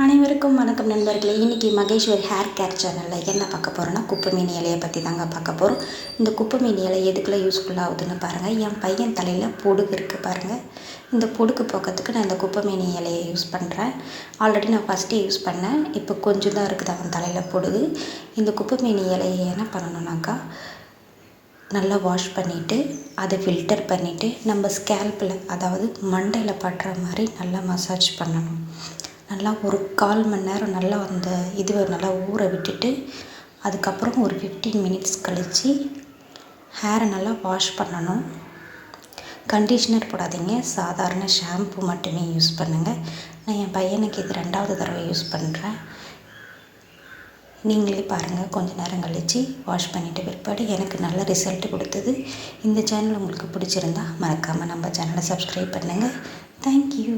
அனைவருக்கும் வணக்கம் நண்பர்களே. இன்றைக்கி மகேஸ்வரி ஹேர் கேர் சேனலில் என்ன பார்க்க போகிறோன்னா குப்பை மீன் இலையை பற்றி தாங்க பார்க்க போகிறோம் இந்த குப்பை மீன் இலை எதுக்குலாம் யூஸ்ஃபுல் ஆகுதுன்னு பாருங்கள் என் பையன் தலையில் பொடுகு இருக்குது பாருங்கள் இந்த பொடுகு போக்கிறதுக்கு நான் இந்த குப்பை மீன் இலையை யூஸ் பண்ணுறேன் ஆல்ரெடி நான் ஃபஸ்ட்டு யூஸ் பண்ணேன். இப்போ கொஞ்சம் தான் இருக்குது அவன் தலையில் பொடுகு. இந்த குப்பை மீன் இலையை என்ன பண்ணணுன்னாக்கா நல்லா வாஷ் பண்ணிவிட்டு அதை ஃபில்டர் பண்ணிவிட்டு நம்ம ஸ்கேல்பில் அதாவது மண்டையில் படுற மாதிரி நல்லா மசாஜ் பண்ணணும். நல்லா ஒரு கால் மணி நேரம் நல்லா அந்த இதுவை நல்லா ஊற விட்டுட்டு அதுக்கப்புறம் ஒரு ஃபிஃப்டீன் மினிட்ஸ் கழித்து ஹேரை நல்லா வாஷ் பண்ணணும். கண்டிஷ்னர் போடாதீங்க. சாதாரண ஷாம்பு மட்டுமே யூஸ் பண்ணுங்கள் நான் என் பையனுக்கு இது ரெண்டாவது தடவை யூஸ் பண்ணுறேன் நீங்களே பாருங்கள் கொஞ்ச நேரம் கழித்து வாஷ் பண்ணிவிட்டு பிற்பாடு எனக்கு நல்ல ரிசல்ட் கொடுத்தது. இந்த சேனல் உங்களுக்கு பிடிச்சிருந்தா மறக்காமல் நம்ம சேனலை சப்ஸ்கிரைப் பண்ணுங்கள் தேங்க்யூ